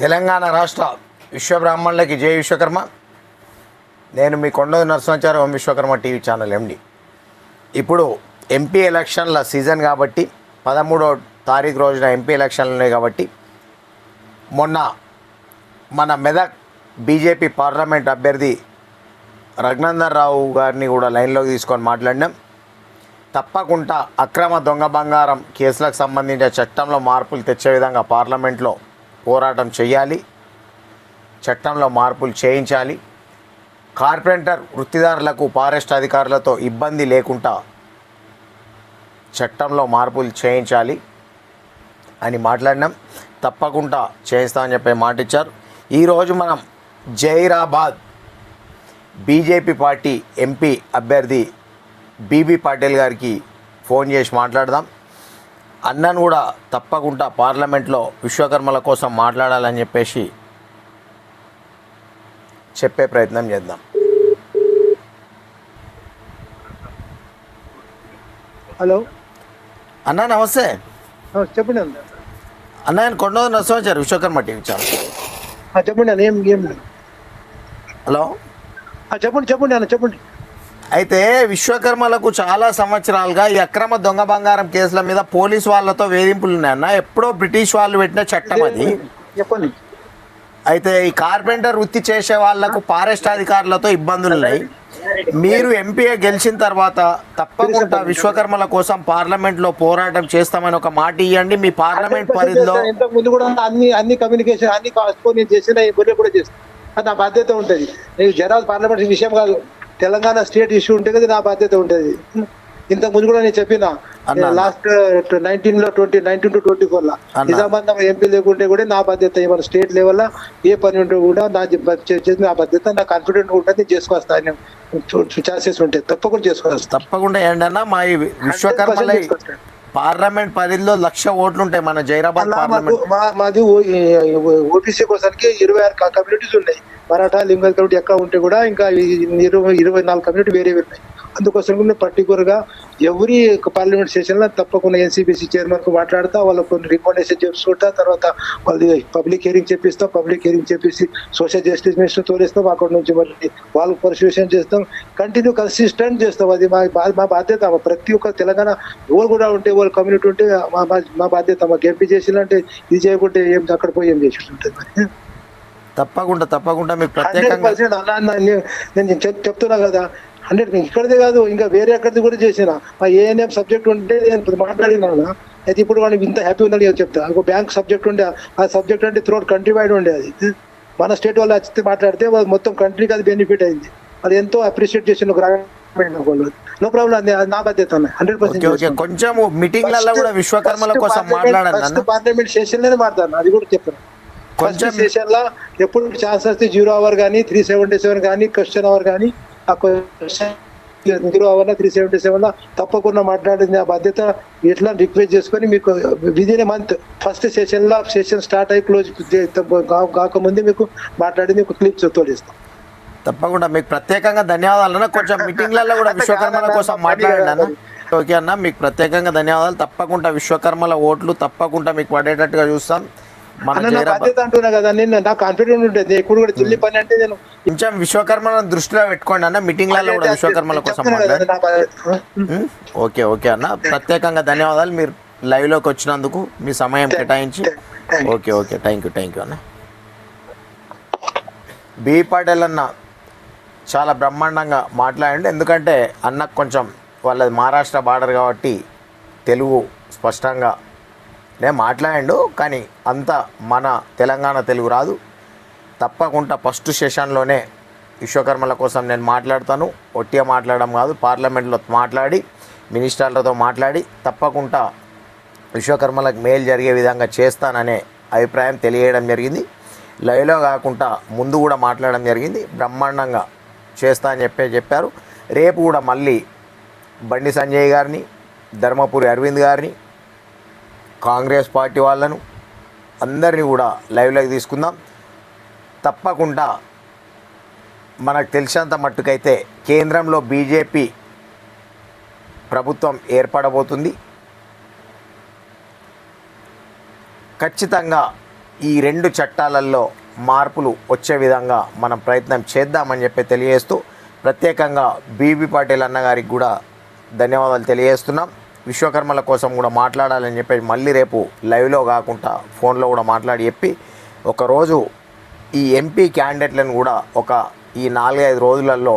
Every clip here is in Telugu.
తెలంగాణ రాష్ట్ర విశ్వబ్రాహ్మణులకి జయ విశ్వకర్మ. నేను మీ Konda Narasimhacharya Om Vishwakarma TV channel MD. ఇప్పుడు ఎంపీ ఎలక్షన్ల సీజన్ కాబట్టి పదమూడో తారీఖు రోజున ఎంపీ ఎలక్షన్లు ఉన్నాయి కాబట్టి మొన్న మన మెదక్ బీజేపీ పార్లమెంట్ అభ్యర్థి రఘునందన్ రావు గారిని కూడా లైన్లోకి తీసుకొని మాట్లాడినాం. తప్పకుండా అక్రమ దొంగ బంగారం కేసులకు సంబంధించిన చట్టంలో మార్పులు తెచ్చే విధంగా పార్లమెంట్లో పోరాటం చేయాలి చట్టంలో మార్పులు చేయించాలి. కార్పెంటర్ వృత్తిదారులకు ఫారెస్ట్ అధికారులతో ఇబ్బంది లేకుండా చట్టంలో మార్పులు చేయించాలి అని మాట్లాడినాం. తప్పకుండా చేస్తామని చెప్పి మాట ఇచ్చారు ఈరోజు మనం జైరాబాద్ బీజేపీ పార్టీ ఎంపీ అభ్యర్థి బీబీ పాటిల్ గారికి ఫోన్ చేసి మాట్లాడదాం. అన్నను కూడా తప్పకుండా పార్లమెంట్లో విశ్వకర్మల కోసం మాట్లాడాలని చెప్పేసి చెప్పే ప్రయత్నం చేద్దాం. హలో. అన్న నమస్తే. చెప్పండి అన్న. అన్న నేను కొండోదు నరసింహాచారు విశ్వకర్మ టీవీ ఛానల్. చెప్పండి అన్న ఏం ఏం హలో. చెప్పండి చెప్పండి అన్న చెప్పండి. అయితే విశ్వకర్మలకు చాలా సంవత్సరాలుగా ఈ అక్రమ దొంగ బంగారం కేసుల మీద పోలీస్ వాళ్ళతో వేధింపులు ఉన్నాయన్న. ఎప్పుడో బ్రిటిష్ వాళ్ళు పెట్టిన చట్టం అది. చెప్పండి. అయితే ఈ కార్పెంటర్ వృత్తి చేసే వాళ్ళకు ఫారెస్ట్ అధికారులతో ఇబ్బందులు ఉన్నాయి. మీరు ఎంపీఏ గెలిచిన తర్వాత తప్పకుండా విశ్వకర్మల కోసం పార్లమెంట్లో పోరాటం చేస్తామని ఒక మాట ఇవ్వండి మీ పార్లమెంట్ పరిధిలో ముందు కూడా అన్ని అన్ని కమ్యూనికేషన్ అన్ని చేసిన కూడా చేస్తాను నా బాధ్యత ఉంటుంది. జనాలు పార్లమెంట్ విషయం కాదు. తెలంగాణ స్టేట్ ఇష్యూ ఉంటే కదా నా బాధ్యత ఉంటుంది ఇంతకు ముందు కూడా నేను చెప్పిన అన్నా. లాస్ట్ నైన్టీన్లో ట్వంటీ నైన్టీన్ టు ట్వంటీ ఫోర్లో. నిజామాబాద్ ఎంపీ లేకుంటే కూడా నా బాధ్యత మన స్టేట్ లెవెల్ ఏ పని ఉంటే కూడా నా చేసిన నా బాధ్యత నా కాన్ఫిడెంట్ ఉంటుంది చేసుకొస్తాను ఛాన్సెస్ ఉంటాయి తప్పకుండా చేసుకొస్తాను తప్పకుండా ఏంటన్నా మా విశ్వకర్మల. పార్లమెంట్ పరిధిలో లక్ష ఓట్లు ఉంటాయి మన జైరాబాద్ మాది ఓబీసీ కోసానికి ఇరవై ఆరు కమ్యూనిటీస్ ఉన్నాయి. మరాఠా లింగల్ కమిటీ ఎక్కడ ఉంటే కూడా ఇంకా ఇరవై ఇరవై నాలుగు కమ్యూనిటీ వేరే ఉన్నాయి. అందుకోసం కూడా పర్టికులర్గా ఎవరి పార్లమెంట్ సెషన్లో తప్పకుండా ఎన్సీబీసీ చైర్మన్కు మాట్లాడతా వాళ్ళకు కొన్ని రికమెండేషన్ చేసుకుంటా తర్వాత వాళ్ళది పబ్లిక్ హియరింగ్ చెప్పిస్తాం పబ్లిక్ హియరింగ్ చెప్పేసి సోషల్ జస్టిస్ మినిస్టర్ తోలిస్తాం అక్కడ నుంచి మరి వాళ్ళకు పర్సువేషన్ చేస్తాం కంటిన్యూ కన్సిస్టెంట్ చేస్తాం. అది మా బాధ్యత. ప్రతి ఒక్క తెలంగాణ ఎవరు కూడా ఉంటే వాళ్ళ కమ్యూనిటీ ఉంటే మా మా- బాధ్యత మాకు ఎంపీ చేసిందంటే ఇది చేయకుంటే ఏం అక్కడ పోయి ఏం చేసి ఉంటుంది మరి? తప్పకుండా తప్పకుండా మీకు ప్రత్యేకంగా అలా నేను నేను చెప్- చెప్తున్నా కదా. హండ్రెడ్ ఇక్కడిదే కాదు ఇంకా వేరే ఎక్కడిది కూడా చేసిన. మా ఏఎన్ఎం సబ్జెక్ట్ ఉంటే నేను మాట్లాడినా అయితే ఇప్పుడు వాడికి ఇంత హ్యాపీ ఉందని చెప్తా? ఒక బ్యాంక్ సబ్జెక్ట్ ఉండే ఆ సబ్జెక్ట్ అంటే త్రోట్ కంట్రీ వైడ్ ఉండే అది. మన స్టేట్ వాళ్ళు వచ్చి మాట్లాడితే వాళ్ళు మొత్తం కంట్రీకి అది బెనిఫిట్ అయింది. అది ఎంతో అప్రిషియేట్ చేసిన వాళ్ళు నో ప్రాబ్లం అది అది నా బాధ్యత హండ్రెడ్ ఓకే ఓకే కొంచెం మీటింగ్లలో కూడా విశ్వకర్మల కోసం మాట్లాడండి అన్న. పార్లమెంట్ సెషన్లోనే మాట్లాడాను అది కూడా చెప్తాను కొంచెం సెషన్లో ఎప్పుడు ఛాన్స్ వస్తే జీరో అవర్ కానీ త్రీ సెవెంటీ సెవెన్ కానీ క్వశ్చన్ అవర్ కానీ ఆ question zero hour three seventy సెవెన్లో తప్పకుండా మాట్లాడింది ఆ బాధ్యత. ఎట్లా రిక్వెస్ట్ చేసుకొని మీకు విదిన్ మంత్ ఫస్ట్ సెషన్లో సెషన్ స్టార్ట్ అయ్యి క్లోజ్ కాకముందే మీకు మాట్లాడింది ఒక క్లిప్స్ తోలిస్తాం తప్పకుండా. మీకు ప్రత్యేకంగా ధన్యవాదాలు అన్న. కొంచెం మీటింగ్లలో కూడా విశ్వకర్మల కోసం మాట్లాడండి అన్న. ఓకే అన్న మీకు ప్రత్యేకంగా ధన్యవాదాలు. తప్పకుండా విశ్వకర్మల ఓట్లు తప్పకుండా మీకు పడేటట్టుగా చూస్తాం. కొంచెం విశ్వకర్మలను దృష్టిలో పెట్టుకోండి అన్న. మీటింగ్లలో కూడా విశ్వకర్మల కోసం? ఓకే ఓకే అన్న. ప్రత్యేకంగా ధన్యవాదాలు. మీరు లైవ్లోకి వచ్చినందుకు మీ సమయం కేటాయించి. Okay okay. Thank you thank you అన్న. బి పాటేల్ అన్న చాలా బ్రహ్మాండంగా మాట్లాడండి. ఎందుకంటే అన్నకు కొంచెం వాళ్ళది మహారాష్ట్ర బార్డర్ కాబట్టి తెలుగు స్పష్టంగా నేను మాట్లాడాడు. కానీ అంత మన తెలంగాణ తెలుగు రాదు. తప్పకుండా ఫస్ట్ సెషన్లోనే విశ్వకర్మల కోసం నేను మాట్లాడతాను. ఒట్టిగా మాట్లాడడం కాదు పార్లమెంట్లో మాట్లాడి మినిస్టర్లతో మాట్లాడి తప్పకుండా విశ్వకర్మలకు మేలు జరిగే విధంగా చేస్తాననే అభిప్రాయం తెలియడం జరిగింది. లైవ్లో కాకుండా ముందు కూడా మాట్లాడడం జరిగింది. బ్రహ్మాండంగా చేస్తా అని చెప్పే చెప్పారు. రేపు కూడా మళ్ళీ బండి సంజయ్ గారిని ధర్మపురి అరవింద్ గారిని కాంగ్రెస్ పార్టీ వాళ్ళను అందరినీ కూడా లైవ్లోకి తీసుకుందాం. తప్పకుండా మనకు తెలిసినంత మట్టుకైతే కేంద్రంలో బీజేపీ ప్రభుత్వం ఏర్పడబోతుంది. ఖచ్చితంగా ఈ రెండు చట్టాలలో మార్పులు వచ్చే విధంగా మనం ప్రయత్నం చేద్దామని చెప్పి తెలియజేస్తూ ప్రత్యేకంగా బీబీ పాటిల్ అన్నగారికి కూడా ధన్యవాదాలు తెలియజేస్తున్నాం. విశ్వకర్మల కోసం కూడా మాట్లాడాలని చెప్పి మళ్ళీ రేపు లైవ్లో కాకుండా ఫోన్లో కూడా మాట్లాడి చెప్పి ఒకరోజు ఈ ఎంపీ క్యాండిడేట్లను కూడా ఒక ఈ నాలుగైదు రోజులలో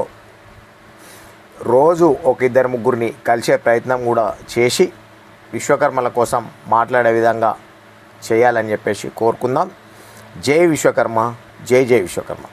రోజు ఒక ఇద్దరు ముగ్గురిని కలిసే ప్రయత్నం కూడా చేసి విశ్వకర్మల కోసం మాట్లాడే విధంగా చేయాలని చెప్పేసి కోరుకుందాం. జై విశ్వకర్మ జై జై విశ్వకర్మ.